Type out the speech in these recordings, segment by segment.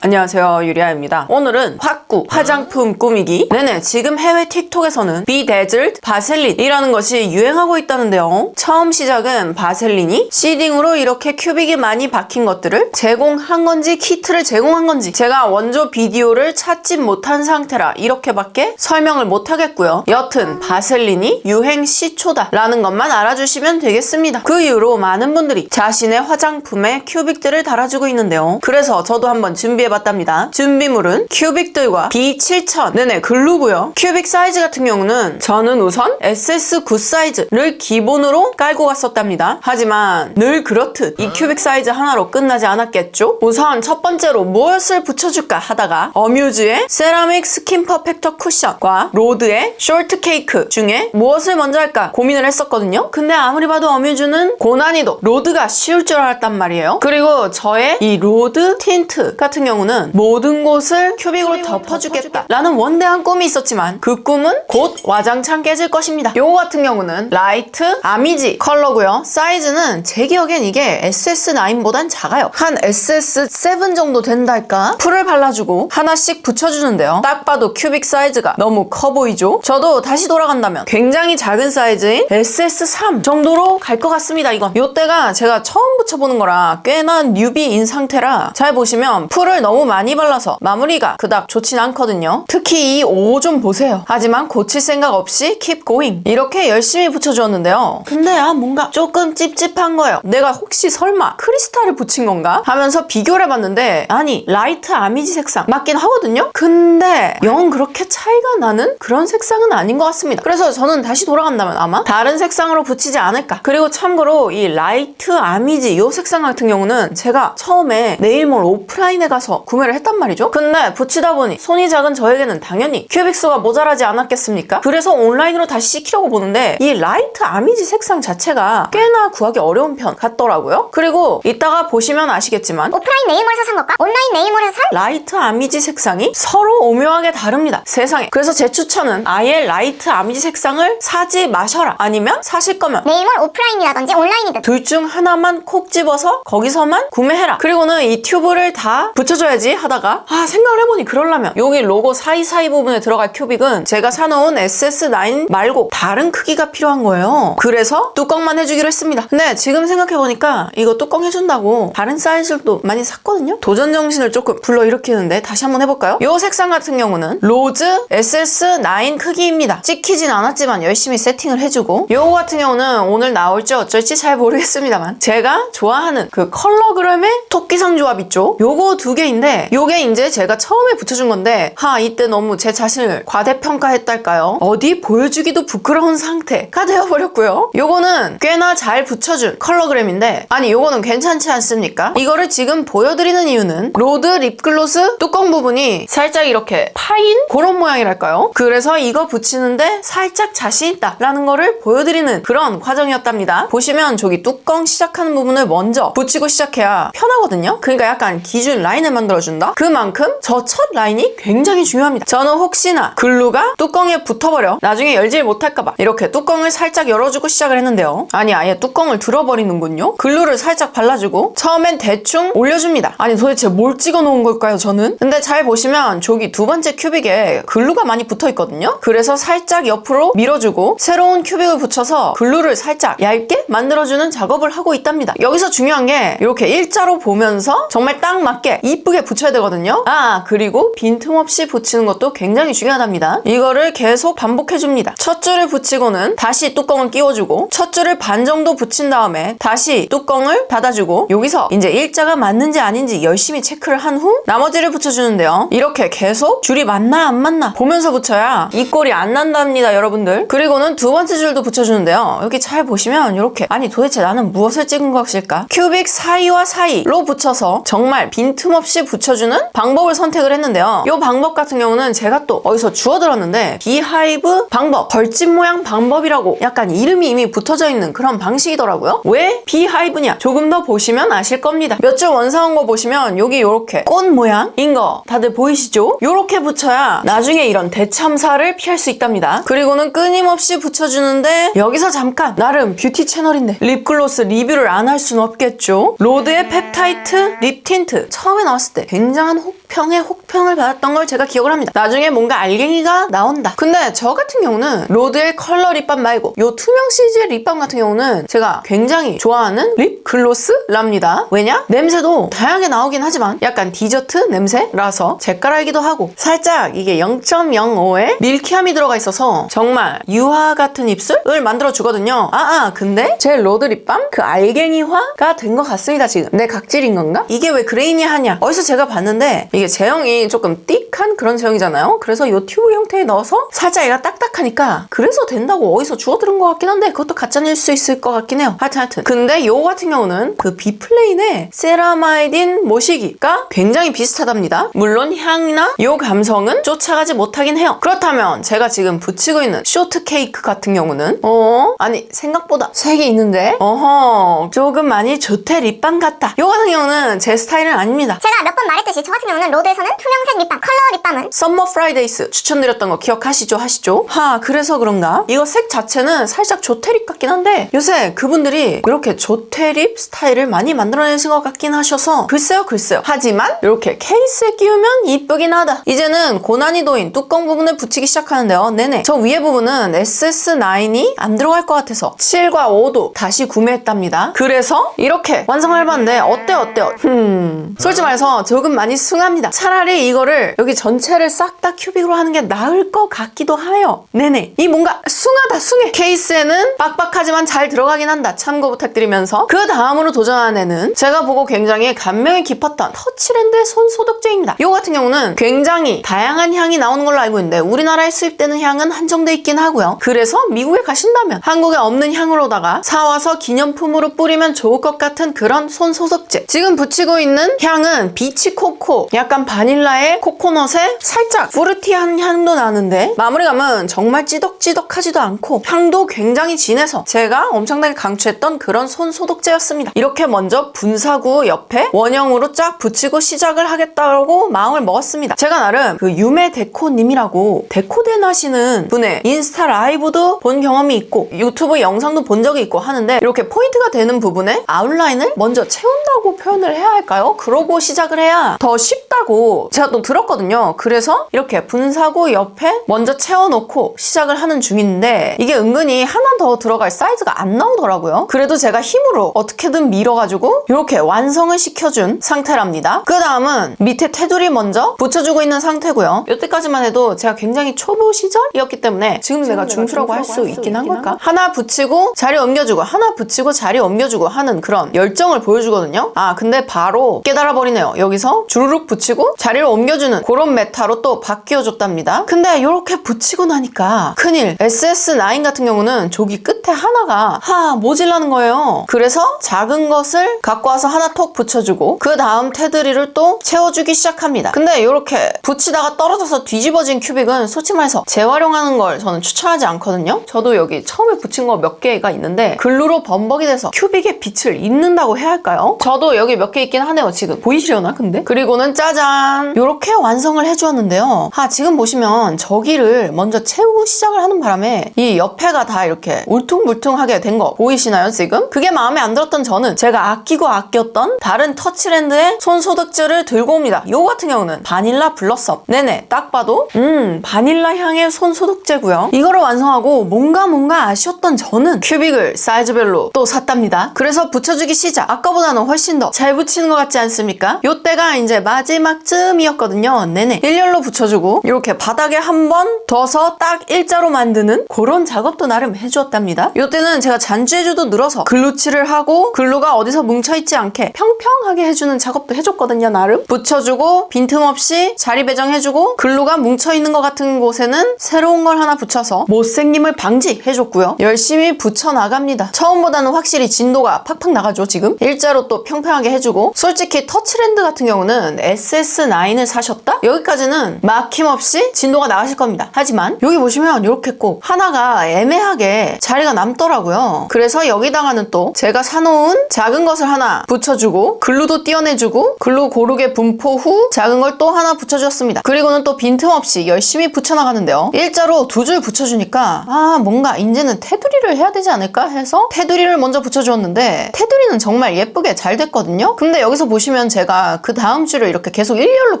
안녕하세요 유리아입니다. 오늘은 화꾸 화장품 꾸미기. 네네 지금 해외 틱톡에서는 비데즐트 바셀린이라는 것이 유행하고 있다는데요. 처음 시작은 바셀린이 시딩으로 이렇게 큐빅이 많이 박힌 것들을 제공한 건지 키트를 제공한 건지 제가 원조 비디오를 찾지 못한 상태라 이렇게밖에 설명을 못 하겠고요. 여튼 바셀린이 유행 시초다 라는 것만 알아주시면 되겠습니다. 그 이후로 많은 분들이 자신의 화장품에 큐빅들을 달아주고 있는데요. 그래서 저도 한번 준비해 해봤답니다. 준비물은 큐빅들과 B7000 네네 글루고요. 큐빅 사이즈 같은 경우는 저는 우선 SS9 사이즈를 기본으로 깔고 갔었답니다. 하지만 늘 그렇듯 이 큐빅 사이즈 하나로 끝나지 않았겠죠? 우선 첫 번째로 무엇을 붙여줄까 하다가 어뮤즈의 세라믹 스킨 퍼펙터 쿠션과 로드의 쇼트 케이크 중에 무엇을 먼저 할까 고민을 했었거든요. 근데 아무리 봐도 어뮤즈는 고난이도 로드가 쉬울 줄 알았단 말이에요. 그리고 저의 이 로드 틴트 같은 경우 는 모든 곳을 큐빅으로 덮어주겠다 라는 원대한 꿈이 있었지만 그 꿈은 곧 와장창 깨질 것입니다. 요거 같은 경우는 라이트 아미지 컬러고요. 사이즈는 제 기억엔 이게 SS9보단 작아요. 한 SS7 정도 된달까? 풀을 발라주고 하나씩 붙여주는데요. 딱 봐도 큐빅 사이즈가 너무 커 보이죠? 저도 다시 돌아간다면 굉장히 작은 사이즈인 SS3 정도로 갈 것 같습니다. 이건 요때가 제가 처음 붙여보는 거라 꽤나 뉴비인 상태라 잘 보시면 풀을 너무 많이 발라서 마무리가 그닥 좋진 않거든요. 특히 이 O 좀 보세요. 하지만 고칠 생각 없이 keep going 이렇게 열심히 붙여주었는데요. 근데 아 뭔가 조금 찝찝한 거예요. 내가 혹시 설마 크리스탈을 붙인 건가? 하면서 비교를 해봤는데 아니 라이트 아미지 색상 맞긴 하거든요. 근데 영 그렇게 차이가 나는 그런 색상은 아닌 것 같습니다. 그래서 저는 다시 돌아간다면 아마 다른 색상으로 붙이지 않을까. 그리고 참고로 이 라이트 아미지 이 색상 같은 경우는 제가 처음에 네일몰 오프라인에 가서 구매를 했단 말이죠. 근데 붙이다 보니 손이 작은 저에게는 당연히 큐빅수가 모자라지 않았겠습니까? 그래서 온라인으로 다시 시키려고 보는데 이 라이트 아미지 색상 자체가 꽤나 구하기 어려운 편 같더라고요. 그리고 이따가 보시면 아시겠지만 오프라인 네일몰에서 산 것과 온라인 네일몰에서 산 라이트 아미지 색상이 서로 오묘하게 다릅니다. 세상에. 그래서 제 추천은 아예 라이트 아미지 색상을 사지 마셔라. 아니면 사실 거면 네일몰 오프라인이라든지 온라인이든 둘 중 하나만 콕 집어서 거기서만 구매해라. 그리고는 이 튜브를 다 붙여줘야 지 하다가 아 생각을 해보니 그러려면 여기 로고 사이사이 부분에 들어갈 큐빅은 제가 사놓은 SS9 말고 다른 크기가 필요한 거예요. 그래서 뚜껑만 해주기로 했습니다. 근데 지금 생각해보니까 이거 뚜껑 해준다고 다른 사이즈도 많이 샀거든요. 도전 정신을 조금 불러일으키는데 다시 한번 해볼까요? 이 색상 같은 경우는 로즈 SS9 크기입니다. 찍히진 않았지만 열심히 세팅을 해주고 요거 같은 경우는 오늘 나올지 어쩔지 잘 모르겠습니다만 제가 좋아하는 그 컬러 그램의 토끼상 조합 있죠? 요거 두 개 인데 요게 이제 제가 처음에 붙여준 건데 하 이때 너무 제 자신을 과대평가했달까요? 어디 보여주기도 부끄러운 상태가 되어버렸고요. 요거는 꽤나 잘 붙여준 컬러그램인데 아니 요거는 괜찮지 않습니까? 이거를 지금 보여드리는 이유는 로드 립글로스 뚜껑 부분이 살짝 이렇게 파인 그런 모양이랄까요? 그래서 이거 붙이는데 살짝 자신 있다 라는 거를 보여드리는 그런 과정이었답니다. 보시면 저기 뚜껑 시작하는 부분을 먼저 붙이고 시작해야 편하거든요. 그러니까 약간 기준 라인을 만들 어준다? 그만큼 저 첫 라인이 굉장히 중요합니다. 저는 혹시나 글루가 뚜껑에 붙어버려 나중에 열질 못할까봐 이렇게 뚜껑을 살짝 열어주고 시작을 했는데요. 아니 아예 뚜껑을 들어버리는군요. 글루를 살짝 발라주고 처음엔 대충 올려줍니다. 아니 도대체 뭘 찍어 놓은 걸까요 저는? 근데 잘 보시면 저기 두 번째 큐빅에 글루가 많이 붙어 있거든요. 그래서 살짝 옆으로 밀어주고 새로운 큐빅을 붙여서 글루를 살짝 얇게 만들어주는 작업을 하고 있답니다. 여기서 중요한 게 이렇게 일자로 보면서 정말 딱 맞게 이쁘게 붙여야 되거든요. 아 그리고 빈틈없이 붙이는 것도 굉장히 중요하답니다. 이거를 계속 반복해줍니다. 첫 줄을 붙이고는 다시 뚜껑을 끼워주고 첫 줄을 반 정도 붙인 다음에 다시 뚜껑을 닫아주고 여기서 이제 일자가 맞는지 아닌지 열심히 체크를 한 후 나머지를 붙여주는데요. 이렇게 계속 줄이 맞나 안 맞나 보면서 붙여야 이 꼴이 안 난답니다 여러분들. 그리고는 두 번째 줄도 붙여주는데요. 여기 잘 보시면 이렇게 아니 도대체 나는 무엇을 찍은 것일까? 큐빅 사이와 사이로 붙여서 정말 빈틈없이 붙여주는 방법을 선택을 했는데요. 이 방법 같은 경우는 제가 또 어디서 주워들었는데 비하이브 방법, 벌집 모양 방법이라고 약간 이름이 이미 붙어져 있는 그런 방식이더라고요. 왜 비하이브냐? 조금 더 보시면 아실 겁니다. 몇 줄 원사온 거 보시면 여기 이렇게 꽃 모양인 거 다들 보이시죠? 이렇게 붙여야 나중에 이런 대참사를 피할 수 있답니다. 그리고는 끊임없이 붙여주는데 여기서 잠깐 나름 뷰티 채널인데 립글로스 리뷰를 안할 수는 없겠죠? 로드의 펩타이트 립 틴트 처음에 나왔을 때 굉장한 혹 혹평에 혹평을 받았던 걸 제가 기억을 합니다. 나중에 뭔가 알갱이가 나온다. 근데 저 같은 경우는 로드의 컬러 립밤 말고 요 투명 CG의 립밤 같은 경우는 제가 굉장히 좋아하는 립 글로스랍니다. 왜냐? 냄새도 다양하게 나오긴 하지만 약간 디저트 냄새라서 제 깔아이기도 하고 살짝 이게 0.05의 밀키함이 들어가 있어서 정말 유화 같은 입술을 만들어 주거든요. 아, 아, 근데 제 로드 립밤 그 알갱이화가 된 것 같습니다, 지금. 내 각질인 건가? 이게 왜 그레이니하냐? 어디서 제가 봤는데 이게 제형이 조금 띡한 그런 제형이잖아요. 그래서 요 튜브 형태에 넣어서 살짝 얘가 딱딱하니까 그래서 된다고 어디서 주워 들은 것 같긴 한데 그것도 가짜일 수 있을 것 같긴 해요. 하여튼 하여튼. 근데 요 같은 경우는 그 비플레인의 세라마이딘 모시기가 굉장히 비슷하답니다. 물론 향이나 요 감성은 쫓아가지 못하긴 해요. 그렇다면 제가 지금 붙이고 있는 쇼트 케이크 같은 경우는 어 아니 생각보다 색이 있는데 어허 조금 많이 조태 립밤 같다. 요 같은 경우는 제 스타일은 아닙니다. 제가 몇 번 말했듯이 저 같은 경우는 로드에서는 투명색 립밤, 컬러 립밤은 썸머 프라이데이스 추천드렸던 거 기억하시죠? 하시죠? 하 그래서 그런가? 이거 색 자체는 살짝 조테립 같긴 한데 요새 그분들이 이렇게 조테립 스타일을 많이 만들어내신 것 같긴 하셔서 글쎄요 글쎄요 하지만 이렇게 케이스에 끼우면 이쁘긴 하다 이제는 고난이도인 뚜껑 부분을 붙이기 시작하는데요 네네 저 위에 부분은 SS9이 안 들어갈 것 같아서 7과 5도 다시 구매했답니다 그래서 이렇게 완성을 해봤는데 어때요 어때요? 흠 솔직히 말해서 조금 많이 숭합니다 차라리 이거를 여기 전체를 싹 다 큐빅으로 하는 게 나을 것 같기도 해요. 네네. 이 뭔가 숭하다 숭해. 케이스에는 빡빡하지만 잘 들어가긴 한다. 참고 부탁드리면서. 그 다음으로 도전한 애는 제가 보고 굉장히 감명이 깊었던 터치랜드의 손 소독제입니다. 이 같은 경우는 굉장히 다양한 향이 나오는 걸로 알고 있는데 우리나라에 수입되는 향은 한정돼 있긴 하고요. 그래서 미국에 가신다면 한국에 없는 향으로다가 사와서 기념품으로 뿌리면 좋을 것 같은 그런 손 소독제. 지금 붙이고 있는 향은 비치 코코 약간 바닐라의 코코넛에 살짝 프루티한 향도 나는데 마무리감은 정말 찌덕찌덕하지도 않고 향도 굉장히 진해서 제가 엄청나게 강추했던 그런 손 소독제였습니다 이렇게 먼저 분사구 옆에 원형으로 쫙 붙이고 시작을 하겠다고 마음을 먹었습니다 제가 나름 그 유메 데코님이라고 데코덴 하시는 분의 인스타 라이브도 본 경험이 있고 유튜브 영상도 본 적이 있고 하는데 이렇게 포인트가 되는 부분에 아웃라인을 먼저 채운다고 표현을 해야 할까요? 그러고 시작을 해야 더 쉽다 고 제가 또 들었거든요. 그래서 이렇게 분사구 옆에 먼저 채워놓고 시작을 하는 중인데 이게 은근히 하나 더 들어갈 사이즈가 안 나오더라고요. 그래도 제가 힘으로 어떻게든 밀어가지고 이렇게 완성을 시켜준 상태랍니다. 그 다음은 밑에 테두리 먼저 붙여주고 있는 상태고요. 이때까지만 해도 제가 굉장히 초보 시절이었기 때문에 지금 내가 중추라고 할 수 있긴 한 걸까? 하나 붙이고 자리 옮겨주고 하나 붙이고 자리 옮겨주고 하는 그런 열정을 보여주거든요. 아 근데 바로 깨달아 버리네요. 여기서 주르륵 붙이 고 자리를 옮겨주는 그런 메타로 또 바뀌어줬답니다. 근데 이렇게 붙이고 나니까 큰일. SS9 같은 경우는 저기 끝에 하나가 하 모질라는 거예요. 그래서 작은 것을 갖고 와서 하나 톡 붙여주고 그 다음 테두리를 또 채워주기 시작합니다. 근데 이렇게 붙이다가 떨어져서 뒤집어진 큐빅은 솔직히 말해서 재활용하는 걸 저는 추천하지 않거든요. 저도 여기 처음에 붙인 거 몇 개가 있는데 글루로 범벅이 돼서 큐빅에 빛을 잇는다고 해야 할까요? 저도 여기 몇 개 있긴 하네요 지금 보이시려나 근데? 그리고는 짜잔 이렇게 완성을 해주었는데요. 아 지금 보시면 저기를 먼저 채우고 시작을 하는 바람에 이 옆에가 다 이렇게 울퉁불퉁하게 된 거 보이시나요 지금? 그게 마음에 안 들었던 저는 제가 아끼고 아꼈던 다른 터치랜드의 손 소독제를 들고 옵니다. 요 같은 경우는 바닐라 블러썸 네네 딱 봐도 음 바닐라 향의 손 소독제고요. 이거를 완성하고 뭔가 뭔가 아쉬웠던 저는 큐빅을 사이즈별로 또 샀답니다. 그래서 붙여주기 시작. 아까보다는 훨씬 더 잘 붙이는 것 같지 않습니까? 요때가 이제 마지막 쯤이었거든요. 네네. 일렬로 붙여주고 이렇게 바닥에 한 번 둬서 딱 일자로 만드는 그런 작업도 나름 해주었답니다. 요때는 제가 잔주해주도 늘어서 글루칠을 하고 글루가 어디서 뭉쳐있지 않게 평평하게 해주는 작업도 해줬거든요. 나름. 붙여주고 빈틈없이 자리 배정해주고 글루가 뭉쳐있는 것 같은 곳에는 새로운 걸 하나 붙여서 못생김을 방지해줬고요. 열심히 붙여나갑니다. 처음보다는 확실히 진도가 팍팍 나가죠 지금. 일자로 또 평평하게 해주고 솔직히 터치랜드 같은 경우는 SS9을 사셨다? 여기까지는 막힘없이 진도가 나가실 겁니다. 하지만 여기 보시면 이렇게 꼭 하나가 애매하게 자리가 남더라고요. 그래서 여기다가는 또 제가 사놓은 작은 것을 하나 붙여주고 글루도 띄어내주고 글루 고르게 분포 후 작은 걸 또 하나 붙여주었습니다. 그리고는 또 빈틈없이 열심히 붙여나가는데요. 일자로 두 줄 붙여주니까 아 뭔가 이제는 테두리를 해야 되지 않을까 해서 테두리를 먼저 붙여주었는데 테두리는 정말 예쁘게 잘 됐거든요. 근데 여기서 보시면 제가 그 다음 줄을 이렇게 계속 일렬로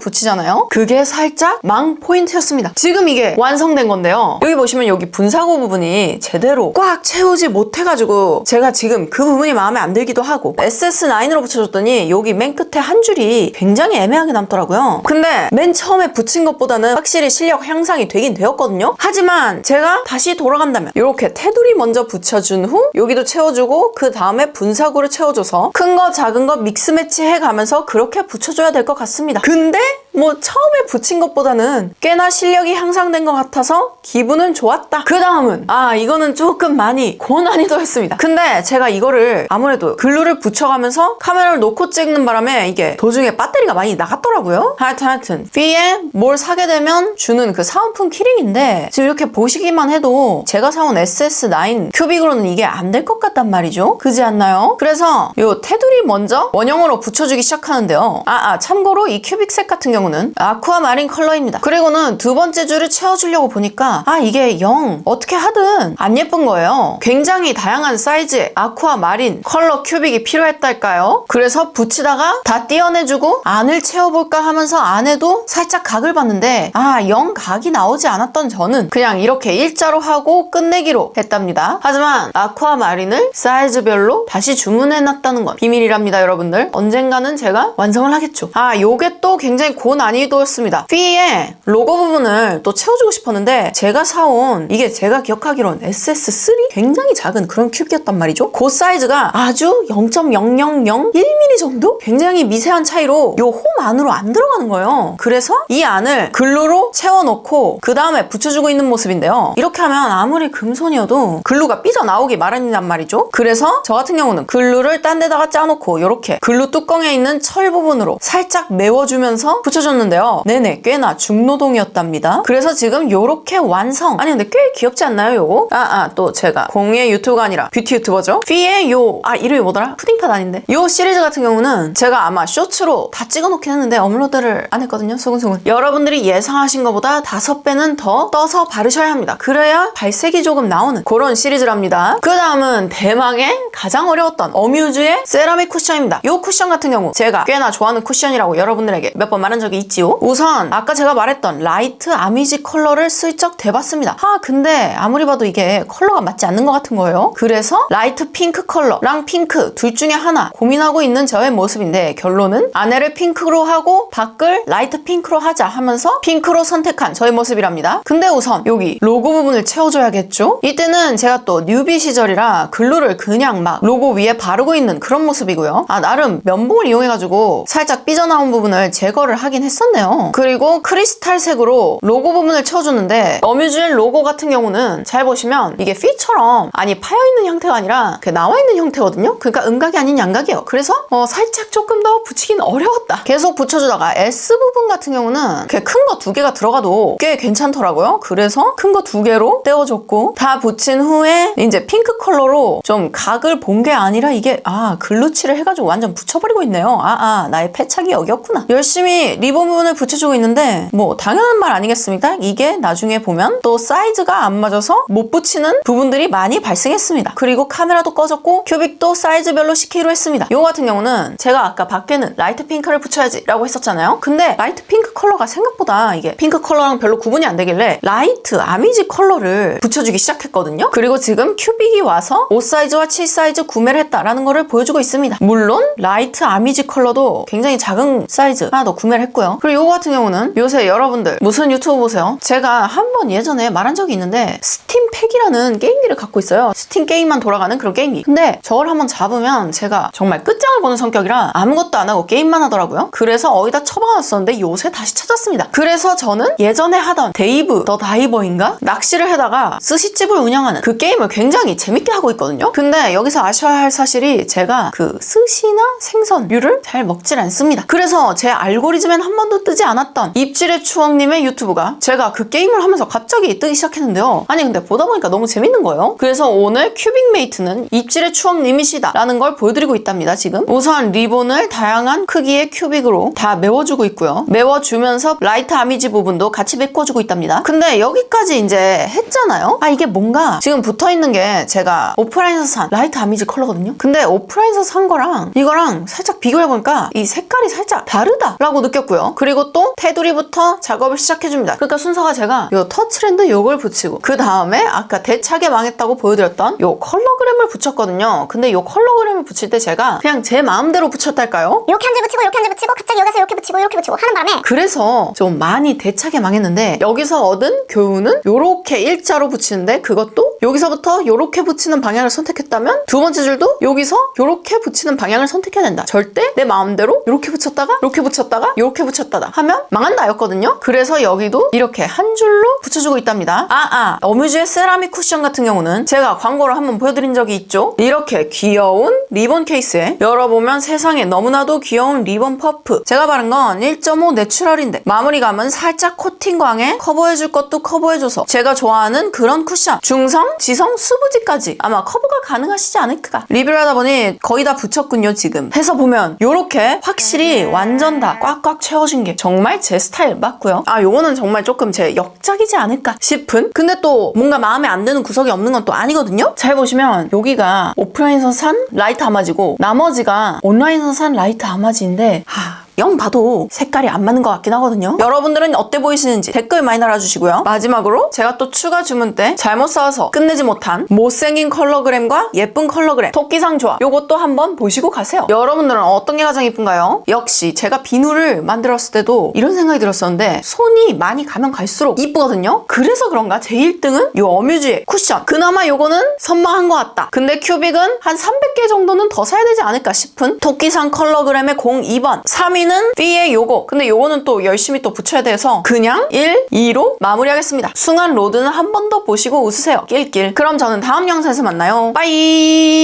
붙이잖아요. 그게 살짝 망 포인트였습니다. 지금 이게 완성된 건데요. 여기 보시면 여기 분사구 부분이 제대로 꽉 채우지 못해가지고 제가 지금 그 부분이 마음에 안 들기도 하고 SS9으로 붙여줬더니 여기 맨 끝에 한 줄이 굉장히 애매하게 남더라고요. 근데 맨 처음에 붙인 것보다는 확실히 실력 향상이 되긴 되었거든요. 하지만 제가 다시 돌아간다면 이렇게 테두리 먼저 붙여준 후 여기도 채워주고 그 다음에 분사구를 채워줘서 큰 거 작은 거 믹스 매치 해가면서 그렇게 붙여줘야 될 것 같습니다. 근데 뭐 처음에 붙인 것보다는 꽤나 실력이 향상된 것 같아서 기분은 좋았다. 그 다음은 아 이거는 조금 많이 고난이도였습니다. 근데 제가 이거를 아무래도 글루를 붙여가면서 카메라를 놓고 찍는 바람에 이게 도중에 배터리가 많이 나갔더라고요. 하여튼 하여튼 피에 뭘 사게 되면 주는 그 사은품 키링인데 지금 이렇게 보시기만 해도 제가 사온 SS9 큐빅으로는 이게 안 될 것 같단 말이죠. 그지 않나요? 그래서 요 테두리 먼저 원형으로 붙여주기 시작하는데요. 아, 아 참고로 이 큐빅색 같은 경우는 아쿠아 마린 컬러입니다. 그리고는 두 번째 줄을 채워주려고 보니까 아 이게 영 어떻게 하든 안 예쁜 거예요. 굉장히 다양한 사이즈의 아쿠아 마린 컬러 큐빅이 필요했달까요? 그래서 붙이다가 다 띄어내주고 안을 채워볼까 하면서 안에도 살짝 각을 봤는데 아 영 각이 나오지 않았던 저는 그냥 이렇게 일자로 하고 끝내기로 했답니다. 하지만 아쿠아 마린을 사이즈별로 다시 주문해놨다는 건 비밀이랍니다, 여러분들. 언젠가는 제가 완성을 하겠죠. 아, 요게 또 굉장히 고난이도였습니다. 휘에 로고 부분을 또 채워주고 싶었는데 제가 사온 이게 제가 기억하기론 SS3 굉장히 작은 그런 큐브였단 말이죠. 그 사이즈가 아주 0.0001mm 정도? 굉장히 미세한 차이로 요 홈 안으로 안 들어가는 거예요. 그래서 이 안을 글루로 채워놓고 그 다음에 붙여주고 있는 모습인데요. 이렇게 하면 아무리 금손이어도 글루가 삐져나오기 마련이란 말이죠. 그래서 저 같은 경우는 글루를 딴 데다가 짜놓고 이렇게 글루 뚜껑에 있는 철 부분으로 살짝 메워 주면서 붙여줬는데요. 네네 꽤나 중노동이었답니다. 그래서 지금 요렇게 완성. 아니 근데 꽤 귀엽지 않나요 요거? 아아 또 제가 공예 유튜브가 아니라 뷰티 유튜버죠. 휘의 요 아 이름이 뭐더라? 푸딩팟 아닌데 요 시리즈 같은 경우는 제가 아마 쇼츠로 다 찍어놓긴 했는데 업로드를 안 했거든요. 수근수근. 여러분들이 예상하신 것보다 다섯 배는 더 떠서 바르셔야 합니다. 그래야 발색이 조금 나오는 그런 시리즈랍니다. 그 다음은 대망의 가장 어려웠던 어뮤즈의 세라믹 쿠션입니다. 이 쿠션 같은 경우 제가 꽤나 좋아하는 쿠션이라고 여러분들 에게 몇 번 말한 적이 있지요. 우선 아까 제가 말했던 라이트 아미지 컬러를 슬쩍 대봤습니다. 아 근데 아무리 봐도 이게 컬러가 맞지 않는 것 같은 거예요. 그래서 라이트 핑크 컬러랑 핑크 둘 중에 하나 고민하고 있는 저의 모습인데 결론은 안에를 핑크로 하고 밖을 라이트 핑크로 하자 하면서 핑크로 선택한 저의 모습이랍니다. 근데 우선 여기 로고 부분을 채워줘야겠죠? 이때는 제가 또 뉴비 시절이라 글루를 그냥 막 로고 위에 바르고 있는 그런 모습이고요. 아 나름 면봉을 이용해가지고 살짝 삐져나온 부분을 제거를 하긴 했었네요. 그리고 크리스탈색으로 로고 부분을 채워줬는데 어뮤즈의 로고 같은 경우는 잘 보시면 이게 휘처럼 아니 파여있는 형태가 아니라 그 나와있는 형태거든요. 그러니까 음각이 아닌 양각이에요. 그래서 어, 살짝 조금 더 붙이긴 어려웠다. 계속 붙여주다가 S 부분 같은 경우는 큰거 두 개가 들어가도 꽤 괜찮더라고요. 그래서 큰 거 두 개로 떼어줬고 다 붙인 후에 이제 핑크 컬러로 좀 각을 본 게 아니라 이게 아 글루칠을 해가지고 완전 붙여버리고 있네요. 아, 아 나의 패착이 여기였구나. 열심히 리본 부분을 붙여주고 있는데 뭐 당연한 말 아니겠습니까? 이게 나중에 보면 또 사이즈가 안 맞아서 못 붙이는 부분들이 많이 발생했습니다. 그리고 카메라도 꺼졌고 큐빅도 사이즈별로 시키기로 했습니다. 이거 같은 경우는 제가 아까 밖에는 라이트 핑크를 붙여야지 라고 했었잖아요. 근데 라이트 핑크 컬러가 생각보다 이게 핑크 컬러랑 별로 구분이 안 되길래 라이트 아미지 컬러를 붙여주기 시작했거든요. 그리고 지금 큐빅이 와서 5 사이즈와 7 사이즈 구매를 했다라는 거를 보여주고 있습니다. 물론 라이트 아미지 컬러도 굉장히 작은 사이즈 하나 더 구매를 했고요. 그리고 이거 같은 경우는 요새 여러분들 무슨 유튜브 보세요? 제가 한 번 예전에 말한 적이 있는데 스팀팩이라는 게임기를 갖고 있어요. 스팀 게임만 돌아가는 그런 게임기. 근데 저걸 한번 잡으면 제가 정말 끝장을 보는 성격이라 아무것도 안 하고 게임만 하더라고요. 그래서 어디다 처박아놨었는데 요새 다시 찾았습니다. 그래서 저는 예전에 하던 데이브 더 다이버인가? 낚시를 해다가 스시집을 운영하는 그 게임을 굉장히 재밌게 하고 있거든요. 근데 여기서 아셔야 할 사실이 제가 그 스시나 생선류를 잘 먹질 않습니다. 그래서 제 알고리즘엔 한한 번도 뜨지 않았던 입질의 추억님의 유튜브가 제가 그 게임을 하면서 갑자기 뜨기 시작했는데요. 아니 근데 보다 보니까 너무 재밌는 거예요. 그래서 오늘 큐빅메이트는 입질의 추억님이시다 라는 걸 보여드리고 있답니다 지금. 우선 리본을 다양한 크기의 큐빅으로 다 메워주고 있고요. 메워주면서 라이트 아미지 부분도 같이 메꿔주고 있답니다. 근데 여기까지 이제 했잖아요. 아 이게 뭔가 지금 붙어있는 게 제가 오프라인에서 산 라이트 아미지 컬러거든요. 근데 오프라인에서 산 거랑 이거랑 살짝 비교해보니까 이 색깔이 살짝 다 르다라고 느꼈고요. 그리고 또 테두리부터 작업을 시작해줍니다. 그러니까 순서가 제가 요 터치랜드 요걸 붙이고 그 다음에 아까 대차게 망했다고 보여드렸던 요 컬러그램을 붙였거든요. 근데 요 컬러그램을 붙일 때 제가 그냥 제 마음대로 붙였달까요? 이렇게 한 줄 붙이고 이렇게 한 줄 붙이고 갑자기 여기서 이렇게 붙이고 이렇게 붙이고 하는 바람에 그래서 좀 많이 대차게 망했는데 여기서 얻은 교훈은 요렇게 일자로 붙이는데 그것도 여기서부터 요렇게 붙이는 방향을 선택했다면 두 번째 줄도 여기서 요렇게 붙이는 방향을 선택해야 된다. 절대 내 마음대로 요렇게 붙였다가 요렇게 붙였다가 요렇게 붙였다가 하면 망한다였거든요. 그래서 여기도 이렇게 한 줄로 붙여주고 있답니다. 아, 아, 어뮤즈의 세라믹 쿠션 같은 경우는 제가 광고를 한번 보여드린 적이 있죠. 이렇게 귀여운 리본 케이스에 열어보면 세상에 너무나도 귀여운 리본 퍼프. 제가 바른 건 1.5 내추럴인데 마무리감은 살짝 코팅광에 커버해줄 것도 커버해줘서 제가 좋아하는 그런 쿠션. 중성, 지성, 수부지까지 아마 커버가 가능하시지 않을까. 리뷰를 하다 보니 거의 다 붙였군요, 지금. 해서 보면 요렇게 확실히 완전 다 꽉꽉 채워진 게 정말 제 스타일 맞고요. 아, 요거는 정말 조금 제 역작이지 않을까 싶은? 근데 또 뭔가 마음에 안 드는 구석이 없는 건 또 아니거든요? 잘 보시면 여기가 오프라인에서 산 라이트 아마지고 나머지가 온라인에서 산 라이트 아마지인데 하... 영 봐도 색깔이 안 맞는 것 같긴 하거든요. 여러분들은 어때 보이시는지 댓글 많이 달아주시고요. 마지막으로 제가 또 추가 주문 때 잘못 싸워서 끝내지 못한 못생긴 컬러그램과 예쁜 컬러그램 토끼상 조합 요것도 한번 보시고 가세요. 여러분들은 어떤 게 가장 예쁜가요? 역시 제가 비누를 만들었을 때도 이런 생각이 들었었는데 손이 많이 가면 갈수록 이쁘거든요. 그래서 그런가 제 1등은 요 어뮤즈의 쿠션. 그나마 요거는 선망한 것 같다. 근데 큐빅은 한 300개 정도는 더 사야 되지 않을까 싶은 토끼상 컬러그램의 02번 3위 는 B의 요거. 근데 요거는 또 열심히 또 붙여야 돼서 그냥 1, 2로 마무리하겠습니다. 숭한 로드는 한 번 더 보시고 웃으세요. 낄낄. 그럼 저는 다음 영상에서 만나요. 빠이!